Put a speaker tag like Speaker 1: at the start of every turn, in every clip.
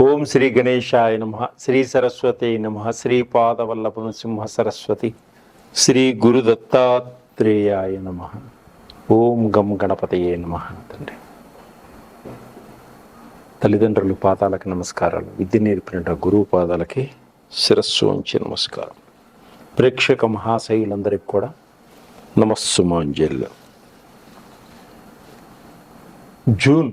Speaker 1: ఓం శ్రీ గణేశాయ నమ శ్రీ సరస్వతి నమ శ్రీ పాదవల్లభ సింహ సరస్వతి శ్రీ గురు దత్తాత్రేయాయ నమ. ఓం గం గణపతయే నమ తండ్రి తల్లిదండ్రులు పాదాలకు నమస్కారాలు. విద్య నేర్పిన గురువు పాదాలకి శిరస్సు ఉంచి నమస్కారం. ప్రేక్షక మహాశైలందరికీ కూడా నమస్సుమాంజల్లు జూన్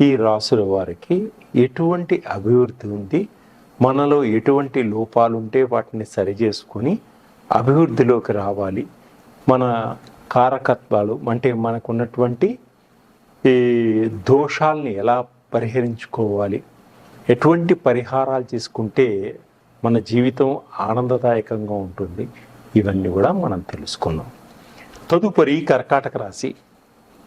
Speaker 1: ఈ రాసుల వారికి ఎటువంటి అభివృద్ధి ఉంది? మనలో ఎటువంటి లోపాలు ఉంటే వాటిని సరిచేసుకొని అభివృద్ధిలోకి రావాలి. మన కారకత్వాలు అంటే మనకున్నటువంటి ఈ దోషాల్ని ఎలా పరిహరించుకోవాలి? ఎటువంటి పరిహారాలు చేసుకుంటే మన జీవితం ఆనందదాయకంగా ఉంటుంది? ఇవన్నీ కూడా మనం తెలుసుకుందాం. తదుపరి కర్కాటక రాశి.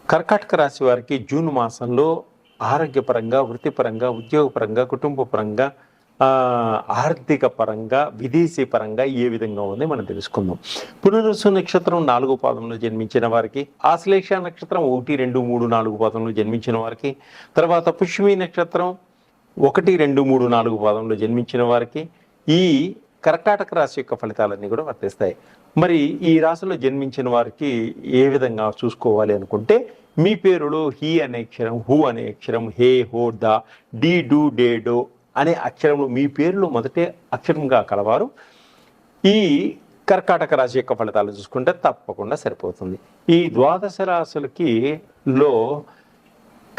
Speaker 1: కర్కాటక రాశి వారికి జూన్ మాసంలో ఆరోగ్యపరంగా వృత్తిపరంగా ఉద్యోగపరంగా కుటుంబపరంగా ఆర్థిక పరంగా విదేశీ పరంగా ఏ విధంగా ఉంది మనం తెలుసుకుందాం. పునరుసు నక్షత్రం నాలుగో పాదంలో జన్మించిన వారికి ఆశ్లేష నక్షత్రం ఒకటి రెండు మూడు నాలుగు పాదంలో జన్మించిన వారికి తర్వాత పుష్మి నక్షత్రం ఒకటి రెండు మూడు నాలుగు పాదంలో జన్మించిన వారికి ఈ కర్కాటక రాశి యొక్క ఫలితాలన్నీ కూడా వర్తిస్తాయి. మరి ఈ రాశిలో జన్మించిన వారికి ఏ విధంగా చూసుకోవాలి అనుకుంటే మీ పేరులో హీ అనే అక్షరం హూ అనే అక్షరం హే హో ద డి డూ డే డో అనే అక్షరములు మీ పేరులో మొదటే అక్షరంగా కలవారు. ఈ కర్కాటక రాశి యొక్క ఫలితాలు చూసుకుంటే తప్పకుండా సరిపోతుంది. ఈ ద్వాదశ రాశులకి లో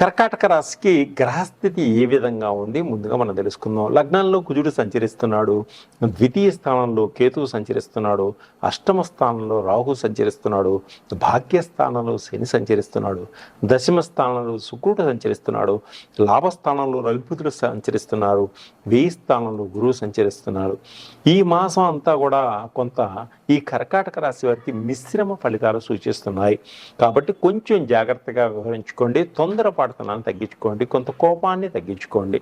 Speaker 1: కర్కాటక రాశికి గ్రహస్థితి ఏ విధంగా ఉంది? ముందుగా మనం తెలుసుకుందాం. లగ్నంలో కుజుడు సంచరిస్తున్నాడు. ద్వితీయ స్థానంలో కేతువు సంచరిస్తున్నాడు. అష్టమ స్థానంలో రాహు సంచరిస్తున్నాడు. భాగ్యస్థానంలో శని సంచరిస్తున్నాడు. దశమ స్థానంలో శుక్రుడు సంచరిస్తున్నాడు. లాభస్థానంలో రవిపుతుడు సంచరిస్తున్నారు. వేయి స్థానంలో గురువు సంచరిస్తున్నాడు ఈ మాసం అంతా కూడా కొంత ఈ కర్కాటక రాశి వారికి మిశ్రమ ఫలితాలు సూచిస్తున్నాయి. కాబట్టి కొంచెం జాగ్రత్తగా వ్యవహరించుకోండి తొందరపాటుతనాన్ని తగ్గించుకోండి కొంత కోపాన్ని తగ్గించుకోండి.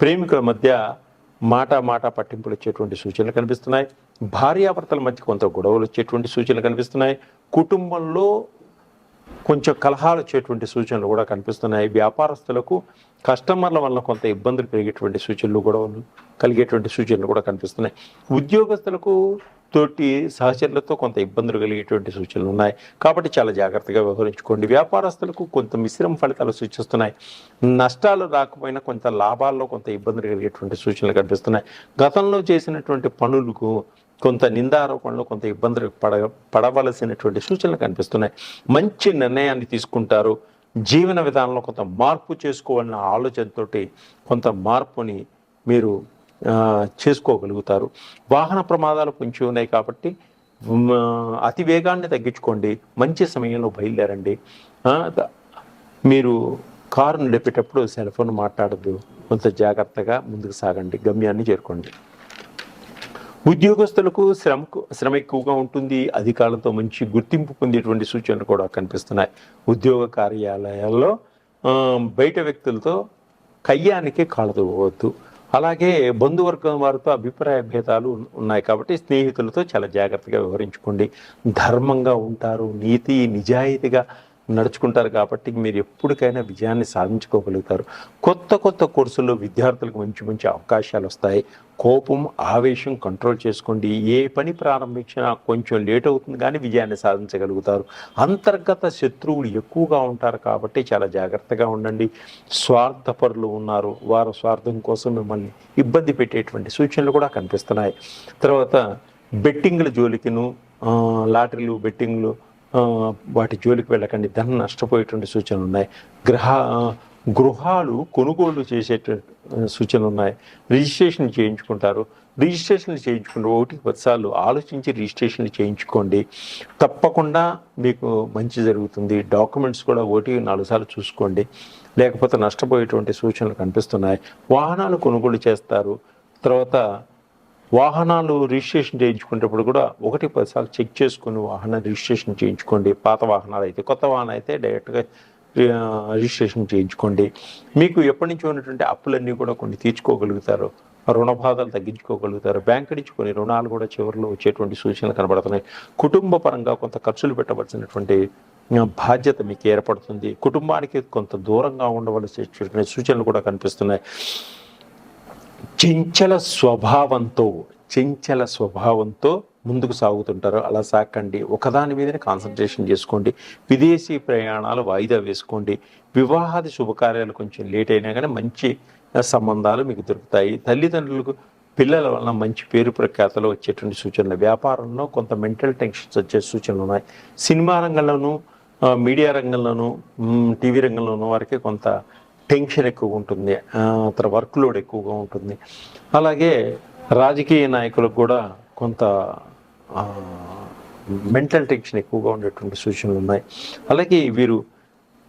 Speaker 1: ప్రేమికుల మధ్య మాట మాట పట్టింపులు వచ్చేటువంటి సూచనలు కనిపిస్తున్నాయి. భార్యాభర్తల మధ్య కొంత గొడవలు వచ్చేటువంటి సూచనలు కనిపిస్తున్నాయి. కుటుంబంలో కొంచెం కలహాలు వచ్చేటువంటి సూచనలు కూడా కనిపిస్తున్నాయి. వ్యాపారస్తులకు కస్టమర్ల వల్ల కొంత ఇబ్బందులు పెరిగేటువంటి సూచనలు గొడవలు కలిగేటువంటి సూచనలు కూడా కనిపిస్తున్నాయి. ఉద్యోగస్తులకు తోటి సహచరులతో కొంత ఇబ్బందులు కలిగేటువంటి సూచనలు ఉన్నాయి. కాబట్టి చాలా జాగ్రత్తగా వ్యవహరించుకోండి. వ్యాపారస్తులకు కొంత మిశ్రమ ఫలితాలు సూచిస్తున్నాయి. నష్టాలు రాకపోయినా కొంత లాభాల్లో కొంత ఇబ్బందులు కలిగేటువంటి సూచనలు కనిపిస్తున్నాయి. గతంలో చేసినటువంటి పనులకు కొంత నిందారోపణలు కొంత ఇబ్బందులు పడ పడవలసినటువంటి సూచనలు కనిపిస్తున్నాయి. మంచి నిర్ణయాన్ని తీసుకుంటారు. జీవన విధానంలో కొంత మార్పు చేసుకోవాలన్న ఆలోచనతోటి కొంత మార్పుని మీరు చేసుకోగలుగుతారు. వాహన ప్రమాదాలు పొంచి ఉన్నాయి కాబట్టి అతి వేగాన్ని తగ్గించుకోండి. మంచి సమయంలో బయలుదేరండి. మీరు కారు నడిపేటప్పుడు సెల్ ఫోన్ మాట్లాడద్దు. కొంత జాగ్రత్తగా ముందుకు సాగండి. గమ్యాన్ని చేరుకోండి. ఉద్యోగస్తులకు శ్రమకు శ్రమ ఎక్కువగా ఉంటుంది. అధికారులతో మంచి గుర్తింపు పొందేటువంటి సూచనలు కూడా కనిపిస్తున్నాయి. ఉద్యోగ కార్యాలయాల్లో బయట వ్యక్తులతో కయ్యానికి కాలదూవద్దు. అలాగే బంధువర్గం వారితో అభిప్రాయ భేదాలు ఉన్నాయి కాబట్టి స్నేహితులతో చాలా జాగ్రత్తగా వ్యవహరించుకోండి. ధర్మంగా ఉంటారు నీతి నిజాయితీగా నడుచుకుంటారు కాబట్టి మీరు ఎప్పటికైనా విజయాన్ని సాధించుకోగలుగుతారు. కొత్త కొత్త కోర్సుల్లో విద్యార్థులకు మంచి మంచి అవకాశాలు వస్తాయి. కోపం ఆవేశం కంట్రోల్ చేసుకోండి. ఏ పని ప్రారంభించినా కొంచెం లేట్ అవుతుంది కానీ విజయాన్ని సాధించగలుగుతారు. అంతర్గత శత్రువులు ఎక్కువగా ఉంటారు కాబట్టి చాలా జాగ్రత్తగా ఉండండి. స్వార్థపరులు ఉన్నారు. వారు స్వార్థం కోసం మిమ్మల్ని ఇబ్బంది పెట్టేటువంటి సూచనలు కూడా కనిపిస్తున్నాయి. తర్వాత బెట్టింగ్ల జోలికిను లాటరీలు బెట్టింగ్లు వాటి జోలికి వెళ్ళకండి. ధనం నష్టపోయేటువంటి సూచనలు ఉన్నాయి. గ్రహ గృహాలు కొనుగోలు చేసే సూచనలు ఉన్నాయి. రిజిస్ట్రేషన్ చేయించుకుంటారు. రిజిస్ట్రేషన్లు చేయించుకుంటే ఒకటి పదిసార్లు ఆలోచించి రిజిస్ట్రేషన్లు చేయించుకోండి. తప్పకుండా మీకు మంచి జరుగుతుంది. డాక్యుమెంట్స్ కూడా ఒకటి నాలుగు సార్లు చూసుకోండి. లేకపోతే నష్టపోయేటువంటి సూచనలు కనిపిస్తున్నాయి. వాహనాలు కొనుగోలు చేస్తారు. తర్వాత వాహనాలు రిజిస్ట్రేషన్ చేయించుకునేటప్పుడు కూడా ఒకటి పదిసార్లు చెక్ చేసుకుని వాహన రిజిస్ట్రేషన్ చేయించుకోండి. పాత వాహనాలు అయితే కొత్త వాహనం అయితే డైరెక్ట్గా రిజిస్ట్రేషన్ చేయించుకోండి. మీకు ఎప్పటి నుంచి ఉన్నటువంటి అప్పులన్నీ కూడా కొన్ని తీర్చుకోగలుగుతారు. రుణ బాధలు తగ్గించుకోగలుగుతారు. బ్యాంక్ నుంచి కొన్ని రుణాలు కూడా చివరిలో వచ్చేటువంటి సూచనలు కనబడుతున్నాయి. కుటుంబ పరంగా కొంత ఖర్చులు పెట్టవలసినటువంటి బాధ్యత మీకు ఏర్పడుతుంది. కుటుంబానికి కొంత దూరంగా ఉండవలసినటువంటి సూచనలు కూడా కనిపిస్తున్నాయి. చెంచల స్వభావంతో చెంచల స్వభావంతో ముందుకు సాగుతుంటారు. అలా సాకండి. ఒకదాని మీదనే కాన్సన్ట్రేషన్ చేసుకోండి. విదేశీ ప్రయాణాలు వాయిదా వేసుకోండి. వివాహాది శుభకార్యాలు కొంచెం లేట్ అయినా కానీ మంచి సంబంధాలు మీకు దొరుకుతాయి. తల్లిదండ్రులకు పిల్లల వలన మంచి పేరు ప్రఖ్యాతలు వచ్చేటువంటి సూచనలు. వ్యాపారంలో కొంత మెంటల్ టెన్షన్స్ వచ్చే సూచనలు ఉన్నాయి. సినిమా రంగంలోనూ మీడియా రంగంలోనూ టీవీ రంగంలోనూ వారికి కొంత టెన్షన్ ఎక్కువగా ఉంటుంది అతని వర్క్ లోడ్ ఎక్కువగా ఉంటుంది. అలాగే రాజకీయ నాయకులకు కూడా కొంత మెంటల్ టెన్షన్ ఎక్కువగా ఉండేటువంటి సూచనలు ఉన్నాయి. అలాగే వీరు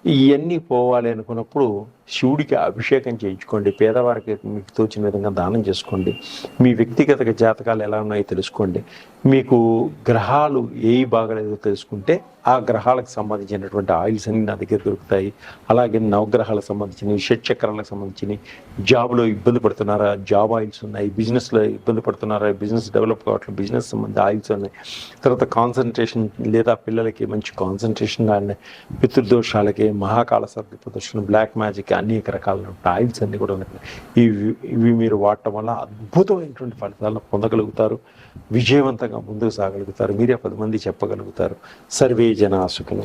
Speaker 1: ఇవన్నీ పోవాలి అనుకున్నప్పుడు శివుడికి అభిషేకం చేయించుకోండి. పేదవారికి మీకు తోచిన విధంగా దానం చేసుకోండి. మీ వ్యక్తిగత జాతకాలు ఎలా ఉన్నాయో తెలుసుకోండి. మీకు గ్రహాలు ఏవి బాగలేదో తెలుసుకుంటే ఆ గ్రహాలకు సంబంధించినటువంటి ఆయిల్స్ అన్ని నా దగ్గర దొరుకుతాయి. అలాగే నవగ్రహాలకు సంబంధించినవి షట్చక్రాలకు సంబంధించినవి. జాబ్లో ఇబ్బంది పడుతున్నారా? జాబ్ ఆయిల్స్ ఉన్నాయి. బిజినెస్లో ఇబ్బంది పడుతున్నారా? బిజినెస్ డెవలప్ కావట్లేదు బిజినెస్ సంబంధించి ఆయిల్స్ ఉన్నాయి. తర్వాత కాన్సన్ట్రేషన్ లేదా పిల్లలకి మంచి కాన్సన్ట్రేషన్ కానీ పితృదోషాలకి మహాకాల సర్గ దోషం బ్లాక్ మ్యాజిక్ అనేక రకాల ఆయిల్స్ అన్నీ కూడా ఉన్నాయి. ఇవి ఇవి మీరు వాడటం వల్ల అద్భుతమైనటువంటి ఫలితాలను పొందగలుగుతారు. విజయవంతంగా ముందుకు సాగలుగుతారు. మీరే పది మంది చెప్పగలుగుతారు. సర్వే జన సుఖినో